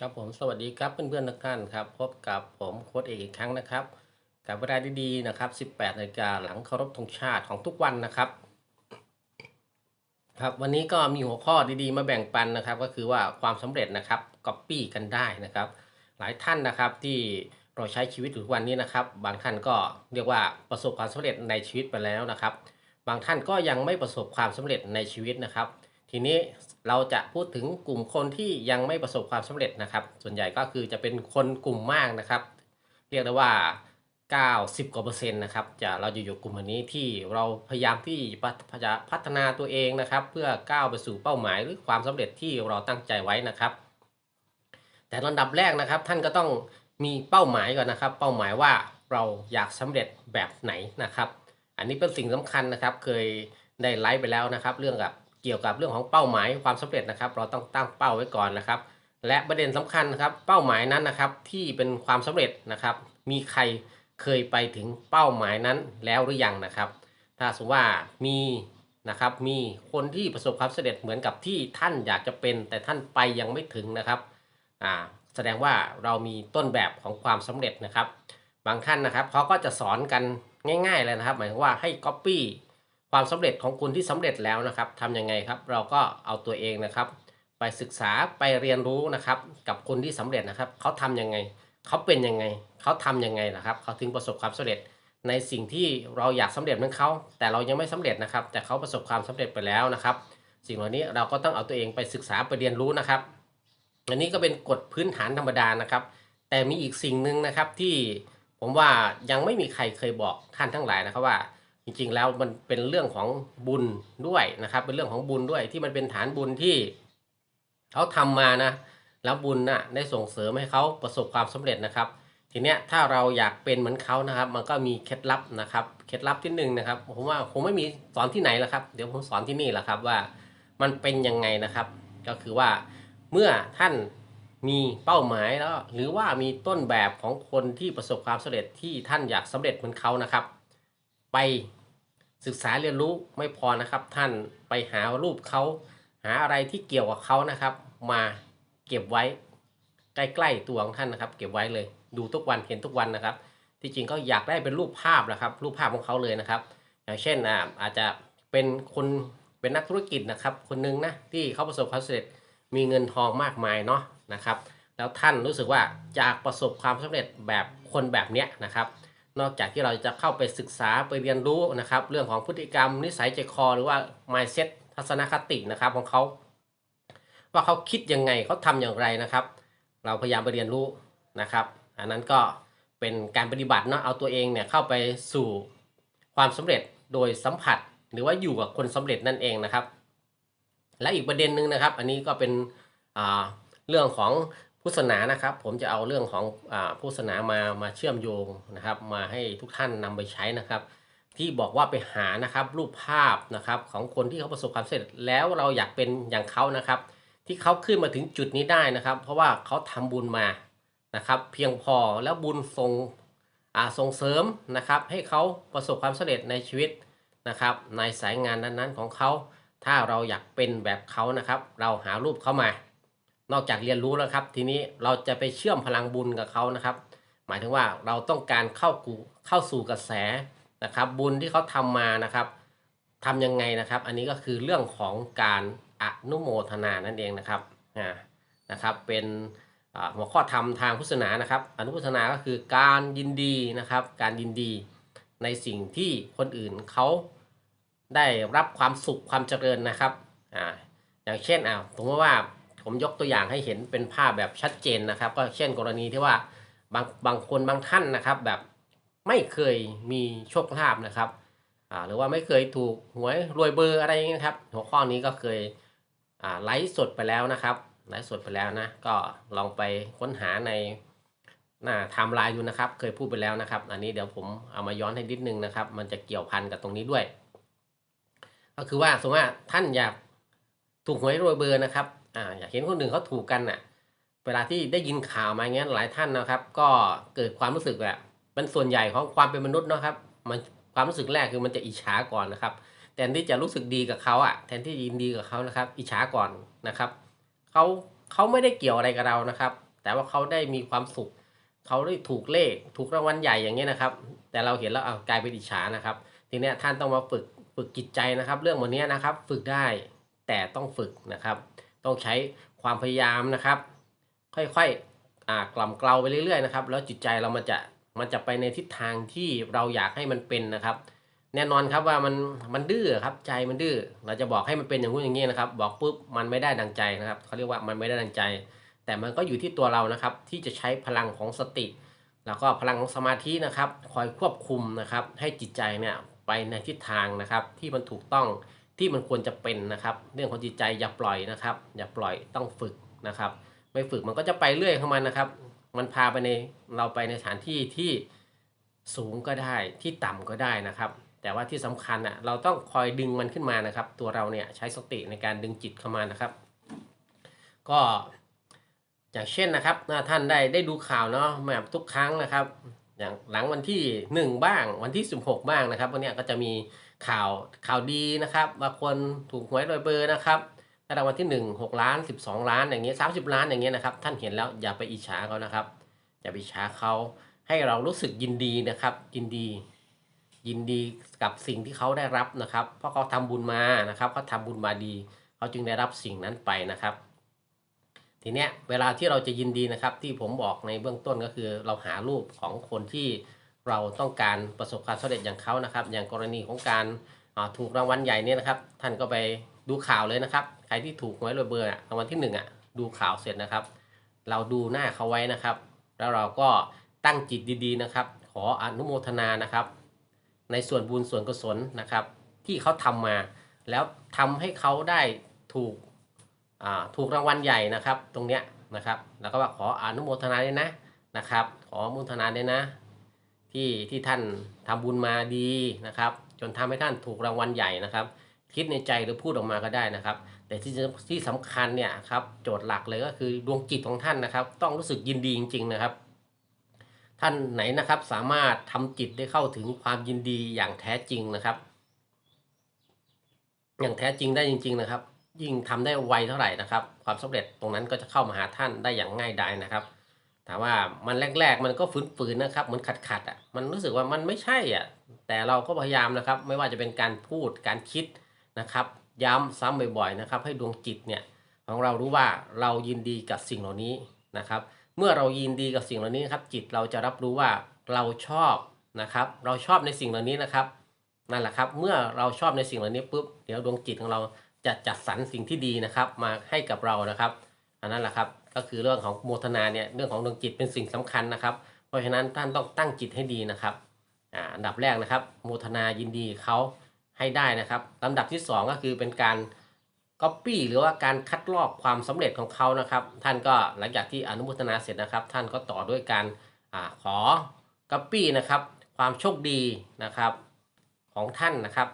ครับผมสวัสดีครับเพื่อนๆทุกท่านครับพบกับผมโค้ดเอกอีกครั้งนะครับ กับเวลาดีๆนะครับ 18นาฬิกาหลังเคารพธงชาติของทุกวันนะครับ ครับวันนี้ก็มีหัวข้อดีๆมาแบ่งปันนะครับ ก็คือว่าความสำเร็จนะครับก๊อปปี้กันได้นะครับ หลายท่านนะครับที่เราใช้ชีวิตอยู่ทุกวันนี้นะครับ บางท่านก็เรียกว่าประสบความสำเร็จในชีวิตไปแล้วนะครับ บางท่านก็ยังไม่ประสบความสำเร็จในชีวิตนะครับ ทีนี้เราจะพูดถึงกลุ่มคนที่ยังไม่ประสบความสำเร็จนะครับ ส่วนใหญ่ก็คือจะเป็นคนกลุ่มมากนะครับ เรียกได้ว่า 90กว่าเปอร์เซ็นต์นะครับจะเราจะอยู่กลุ่มนี้ที่เราพยายามที่จะพัฒนาตัวเองนะครับ เพื่อก้าวไปสู่เป้าหมายหรือความสำเร็จที่เราตั้งใจไว้นะครับ แต่ลำดับแรกนะครับ ท่านก็ต้องมีเป้าหมายก่อนนะครับ เป้าหมายว่าเราอยากสำเร็จแบบไหนนะครับ อันนี้เป็นสิ่งสำคัญนะครับ เคยได้ไลฟ์ไปแล้วนะครับ เรื่องกับ เกี่ยวกับเรื่องของเป้าหมายความสำเร็จนะครับ เราต้องตั้งเป้าไว้ก่อนนะครับ และประเด็นสำคัญนะครับ เป้าหมายนั้นนะครับที่เป็นความสำเร็จนะครับ มีใครเคยไปถึงเป้าหมายนั้นแล้วหรือยังนะครับ ถ้าสมมติว่ามีนะครับมีคนที่ประสบความสำเร็จเหมือนกับที่ท่านอยากจะเป็น แต่ท่านไปยังไม่ถึงนะครับอ่าแสดงว่าเรามีต้นแบบของความสำเร็จนะครับ บางท่านนะครับเขาก็จะสอนกันง่ายๆเลยนะครับ หมายถึงว่าให้ Copy ความสำเร็จของคุณที่สำเร็จแล้วนะครับทำยังไงครับ เราก็เอาตัวเองนะครับ ไปศึกษาไปเรียนรู้นะครับ กับคนที่สำเร็จนะครับ เขาทำยังไง เขาเป็นยังไง เขาทำยังไงนะครับ เขาถึงประสบความสำเร็จในสิ่งที่เราอยากสำเร็จเหมือนเขา แต่เรายังไม่สำเร็จนะครับ แต่เขาประสบความสำเร็จไปแล้วนะครับ สิ่งเหล่านี้เราก็ต้องเอาตัวเองไปศึกษาไปเรียนรู้นะครับ อันนี้ก็เป็นกฎพื้นฐานธรรมดานะครับ แต่มีอีกสิ่งหนึ่งนะครับที่ผมว่ายังไม่มีใครเคยบอกท่านทั้งหลายนะครับว่า จริงๆแล้วมันเป็นเรื่องของบุญด้วยนะครับ เป็นเรื่องของบุญด้วยที่มันเป็นฐานบุญที่เขาทำมานะ แล้วบุญน่ะได้ส่งเสริมให้เขาประสบความสำเร็จนะครับ ทีเนี้ยถ้าเราอยากเป็นเหมือนเขานะครับ มันก็มีเคล็ดลับนะครับเคล็ดลับที่หนึ่งนะครับผมว่าคงไม่มีสอนที่ไหนแล้วครับ เดี๋ยวผมสอนที่นี่แหละครับว่ามันเป็นยังไงนะครับ ก็คือว่าเมื่อท่านมีเป้าหมายแล้ว หรือว่ามีต้นแบบของคนที่ประสบความสำเร็จที่ท่านอยากสำเร็จเหมือนเขานะครับ ไปศึกษาเรียนรู้ไม่พอนะครับ ท่านไปหารูปเขาหาอะไรที่เกี่ยวกับเขานะครับ มาเก็บไว้ใกล้ๆตัวของท่านนะครับ เก็บไว้เลย ดูทุกวันเห็นทุกวันนะครับ ที่จริงก็อยากได้เป็นรูปภาพนะครับ รูปภาพของเขาเลยนะครับ อย่างเช่นอ่าอาจจะเป็นคนเป็นนักธุรกิจนะครับ คนหนึงนะที่เขาประสบความสำเร็จมีเงินทองมากมายเนาะนะครับ แล้วท่านรู้สึกว่าอยากประสบความสำเร็จแบบคนแบบเนี้ยนะครับ นอกจากที่เราจะเข้าไปศึกษาไปเรียนรู้นะครับ เรื่องของพฤติกรรมนิสัยใจคอหรือว่า mindset ทัศนคตินะครับของเขา ว่าเขาคิดยังไงเขาทำอย่างไรนะครับ เราพยายามไปเรียนรู้นะครับ อันนั้นก็เป็นการปฏิบัติเนาะเอาตัวเองเนี่ยเข้าไปสู่ความสำเร็จโดยสัมผัส หรือว่าอยู่กับคนสำเร็จนั่นเองนะครับ และอีกประเด็นหนึ่งนะครับ อันนี้ก็เป็นเรื่องของ พุทธศาสนานะครับ ผมจะเอาเรื่องของอาพุทธศาสนามามาเชื่อมโยงนะครับ มาให้ทุกท่านนำไปใช้นะครับ ที่บอกว่าไปหานะครับรูปภาพนะครับของคนที่เขาประสบความสำเร็จแล้วเราอยากเป็นอย่างเขานะครับ ที่เขาขึ้นมาถึงจุดนี้ได้นะครับ เพราะว่าเขาทำบุญมานะครับ เพียงพอแล้วบุญส่งอ่าส่งเสริมนะครับ ให้เขาประสบความสำเร็จในชีวิตนะครับ ในสายงานนั้นๆของเขาถ้าเราอยากเป็นแบบเขานะครับ เราหารูปเขามา นอกจากเรียนรู้แล้วครับ ทีนี้เราจะไปเชื่อมพลังบุญกับเขานะครับ หมายถึงว่าเราต้องการเข้ากูเข้าสู่กระแสนะครับ บุญที่เขาทำมานะครับทำยังไงนะครับ อันนี้ก็คือเรื่องของการอนุโมทนานั่นเองนะครับอ่านะครับ เป็นหัวข้อธรรมทางพุทธศาสนานะครับ อนุโมทนาก็คือการยินดีนะครับ การยินดีในสิ่งที่คนอื่นเขาได้รับความสุขความเจริญนะครับอ่าอย่างเช่นอ่าสมมติว่า ผมยกตัวอย่างให้เห็นเป็นภาพแบบชัดเจนนะครับ ก็เช่นกรณีที่ว่าบางบางคนบางท่านนะครับ แบบไม่เคยมีโชคลาภนะครับหรือว่าไม่เคยถูกหวยรวยเบอร์อะไรอย่างเงี้ยครับ หัวข้อนี้ก็เคยไลฟ์สดไปแล้วนะครับไลฟ์สดไปแล้วนะ ก็ลองไปค้นหาในหน้าไทม์ไลน์ดูนะครับ เคยพูดไปแล้วนะครับ อันนี้เดี๋ยวผมเอามาย้อนให้นิดนึงนะครับ มันจะเกี่ยวพันกับตรงนี้ด้วย ก็คือว่าสมมติว่าท่านอยากถูกหวยรวยเบอร์นะครับ อ่าอยากเห็นคนอื่นเขาถูกกันน่ะ เวลาที่ได้ยินข่าวมาอย่างเงี้ยหลายท่านนะครับ ก็เกิดความรู้สึกแบบเป็นส่วนใหญ่ของความเป็นมนุษย์เนาะครับมันความรู้สึกแรกคือมันจะอิจฉาก่อนนะครับแทนที่จะรู้สึกดีกับเขาอะแทนที่ยินดีกับเขานะครับ อิจฉาก่อนนะครับเขาเขาไม่ได้เกี่ยวอะไรกับเรานะครับ แต่ว่าเขาได้มีความสุขเขาได้ถูกเลข ถูกรางวัลใหญ่อย่างเงี้ยนะครับ แต่เราเห็นแล้วเอากลายเป็นอิจฉานะครับ ทีเนี้ยท่านต้องมาฝึกฝึกจิตใจนะครับ เรื่องวันนี้นะครับ ฝึกได้แต่ต้องฝึกนะครับ ต้องใช้ความพยายามนะครับ ค่อยๆอ่ากล่อมเกลาไปเรื่อยๆนะครับ แล้วจิตใจเรามันจะมันจะไปในทิศทางที่เราอยากให้มันเป็นนะครับ แน่นอนครับว่ามันมันดื้อครับใจมันดื้อเราจะบอกให้มันเป็นอย่างนู้นอย่างนี้นะครับ บอกปุ๊บมันไม่ได้ดังใจนะครับเขาเรียกว่ามันไม่ได้ดังใจ แต่มันก็อยู่ที่ตัวเรานะครับ ที่จะใช้พลังของสติ แล้วก็พลังของสมาธินะครับ คอยควบคุมนะครับ ให้จิตใจเนี่ยไปในทิศทางนะครับ ที่มันถูกต้อง ที่มันควรจะเป็นนะครับ เรื่องของจิตใจอย่าปล่อยนะครับ อย่าปล่อยต้องฝึกนะครับ ไม่ฝึกมันก็จะไปเรื่อยของมันนะครับ มันพาไปในเราไปในสถานที่ที่สูงก็ได้ที่ต่ำก็ได้นะครับ แต่ว่าที่สำคัญอะเราต้องคอยดึงมันขึ้นมานะครับ ตัวเราเนี่ยใช้สติในการดึงจิตเข้ามานะครับ ก็อย่างเช่นนะครับท่านได้ได้ดูข่าวเนาะแบบทุกครั้งนะครับ อย่างหลังวันที่ 1 บ้างวันที่ 16 บ้างนะครับวันนี้ก็จะมีข่าวข่าวดีนะครับว่าคนถูกหวยรวยเบอร์นะครับถ้ารางวัลที่ 1 6 ล้าน 12 ล้านอย่างเงี้ย30 ล้านอย่างเงี้ยนะครับท่านเห็นแล้วอย่าไปอิจฉาเขานะครับ อย่าไปอิจฉาเขาให้เรารู้สึกยินดีนะครับยินดี ยินดีกับสิ่งที่เขาได้รับนะครับ เพราะเขาทำบุญมานะครับเขาทำบุญมาดี เขาจึงได้รับสิ่งนั้นไปนะครับ ทีเนี้ยเวลาที่เราจะยินดีนะครับ ที่ผมบอกในเบื้องต้นก็คือ เราหารูปของคนที่เราต้องการประสบความสำเร็จอย่างเขานะครับ อย่างกรณีของการถูกรางวัลใหญ่เนี่ยนะครับ ท่านก็ไปดูข่าวเลยนะครับ ใครที่ถูกหวยรวยเบอร์อรางวัลที่หนึ่งอะดูข่าวเสร็จนะครับ เราดูหน้าเขาไว้นะครับ แล้วเราก็ตั้งจิตดีๆนะครับ ขออนุโมทนานะครับ ในส่วนบุญส่วนกุศลนะครับ ที่เขาทำมา แล้วทำให้เขาได้ถูก ถูกรางวัลใหญ่นะครับตรงเนี้ยนะครับ แล้วก็ว่าขออนุโมทนาด้วยนะนะครับ ขออนุโมทนาด้วยนะ ที่ที่ท่านทำบุญมาดีนะครับ จนทำให้ท่านถูกรางวัลใหญ่นะครับ คิดในใจหรือพูดออกมาก็ได้นะครับ แต่ที่ที่สำคัญเนี่ยครับโจทย์หลักเลยก็คือดวงจิตของท่านนะครับ ต้องรู้สึกยินดีจริง ๆนะครับท่านไหนนะครับสามารถทำจิตได้เข้าถึงความยินดีอย่างแท้จริงนะครับ อย่างแท้จริงได้จริง ๆ นะครับ ยิ่งทำได้ไวเท่าไหร่นะครับ ความสำเร็จตรงนั้นก็จะเข้ามาหาท่านได้อย่างง่ายดายนะครับแต่ว่ามันแรก ๆ มันก็ฝืนๆนะครับเหมือนขัดๆอะมันรู้สึกว่ามันไม่ใช่อะแต่เราก็พยายามนะครับ ไม่ว่าจะเป็นการพูดการคิดนะครับ ย้ำซ้ำบ่อยๆนะครับ ให้ดวงจิตเนี่ยของเรารู้ว่าเรายินดีกับสิ่งเหล่านี้นะครับ เมื่อเรายินดีกับสิ่งเหล่านี้นครับ จิตเราจะรับรู้ว่าเราชอบนะครับ เราชอบในสิ่งเหล่านี้นะครับนั่นแหละครับ เมื่อเราชอบในสิ่งเหล่านี้ปุ๊บเดี๋ยวดวงจิตของเรา จะจัดสรรสิ่งที่ดีนะครับ มาให้กับเรานะครับอันนั้นแหละครับก็คือเรื่องของโมทนาเนี่ยเรื่องของดวงจิตเป็นสิ่งสำคัญนะครับ เพราะฉะนั้นท่านต้องตั้งจิตให้ดีนะครับอ่าอันดับแรกนะครับโมทนายินดีเขาให้ได้นะครับลำดับที่สองก็คือเป็นการก๊อปปี้หรือว่าการคัดลอกความสำเร็จของเขานะครับ ท่านก็หลังจากที่อนุโมทนาเสร็จนะครับ ท่านก็ต่อด้วยการอาขอก๊อปปี้นะครับ ความโชคดีนะครับของท่านนะครับ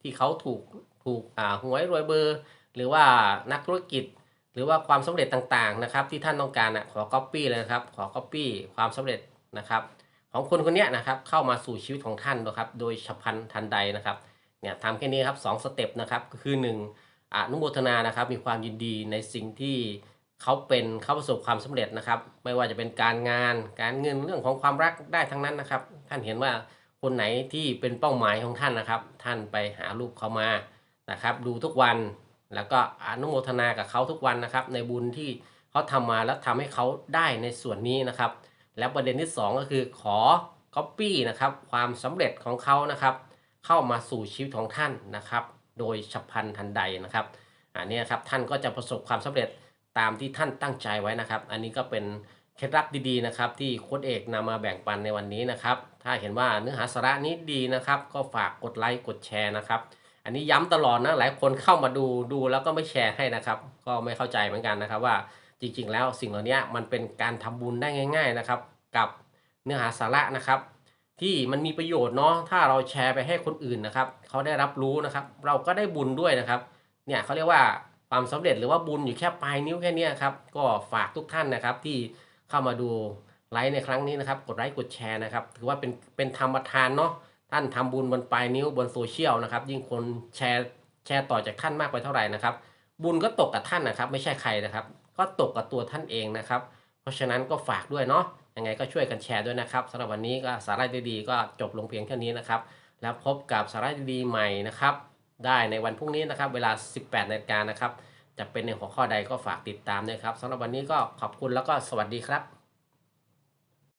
ที่เขาถูก ถูกอ่าหวยรวยเบอร์ หรือว่านักธุรกิจ หรือว่าความสำเร็จต่างๆนะครับ ที่ท่านต้องการนะขอ Copy เลยนะครับ ขอ Copy ความสำเร็จนะครับ ของคนคนนี้นะครับเข้ามาสู่ชีวิตของท่านนะครับ โดยฉับพลันทันใดนะครับเนี่ยทำแค่นี้ครับสองสเต็ปนะครับก็คือหนึ่งอนุโมทนานะครับ มีความยินดีในสิ่งที่เขาเป็นเขาประสบความสำเร็จนะครับ ไม่ว่าจะเป็นการงานการเงินเรื่องของความรักได้ทั้งนั้นนะครับ ท่านเห็นว่าคนไหนที่เป็นเป้าหมายของท่านนะครับ ท่านไปหารูปเขามา นะครับ ดูทุกวันแล้วก็อนุโมทนากับเขาทุกวันนะครับ ในบุญที่เขาทำมาแล้วทำให้เขาได้ในส่วนนี้นะครับ แล้วประเด็นที่ 2 ก็คือขอ Copy นะครับความสำเร็จของเขานะครับ เข้ามาสู่ชีวิตของท่านนะครับ โดยฉับพลันทันใดนะครับอันนี้ครับท่านก็จะประสบความสำเร็จตามที่ท่านตั้งใจไว้นะครับ อันนี้ก็เป็นเคล็ดลับดีๆนะครับ ที่โค้ดเอกนำมาแบ่งปันในวันนี้นะครับ ถ้าเห็นว่าเนื้อหาสาระนี้ดีนะครับ ก็ฝากกดไลค์กดแชร์นะครับ อันนี้ย้ำตลอดนะหลายคนเข้ามาดูดูแล้วก็ไม่แชร์ให้นะครับ ก็ไม่เข้าใจเหมือนกันนะครับว่าจริงๆ แล้วสิ่งเหล่านี้มันเป็นการทำบุญได้ง่าย ๆนะครับ กับเนื้อหาสาระนะครับ ที่มันมีประโยชน์เนาะถ้าเราแชร์ไปให้คนอื่นนะครับเขาได้รับรู้นะครับ เราก็ได้บุญด้วยนะครับเนี่ยเขาเรียกว่าความสำเร็จหรือว่าบุญอยู่แค่ปลายนิ้วแค่นี้ครับก็ฝากทุกท่านนะครับที่เข้ามาดูไลฟ์ในครั้งนี้นะครับ กดไลค์กดแชร์นะครับ ถือว่าเป็นเป็นธรรมทานเนาะ ท่านทำบุญบนปลายนิ้วบนโซเชียลนะครับ ยิ่งคนแชร์แชร์ต่อจากท่านมากไปเท่าไหร่นะครับ บุญก็ตกกับท่านนะครับ ไม่ใช่ใครนะครับ ก็ตกกับตัวท่านเองนะครับ เพราะฉะนั้นก็ฝากด้วยเนาะยังไงก็ช่วยกันแชร์ด้วยนะครับสำหรับวันนี้ก็สาระดีๆก็จบลงเพียงแค่นี้นะครับ แล้วพบกับสาระดีๆใหม่นะครับ ได้ในวันพรุ่งนี้นะครับ เวลา 18นาฬิกานะครับ จะเป็นในหัวข้อใดก็ฝากติดตามด้วยครับสำหรับวันนี้ก็ขอบคุณแล้วก็สวัสดีครับ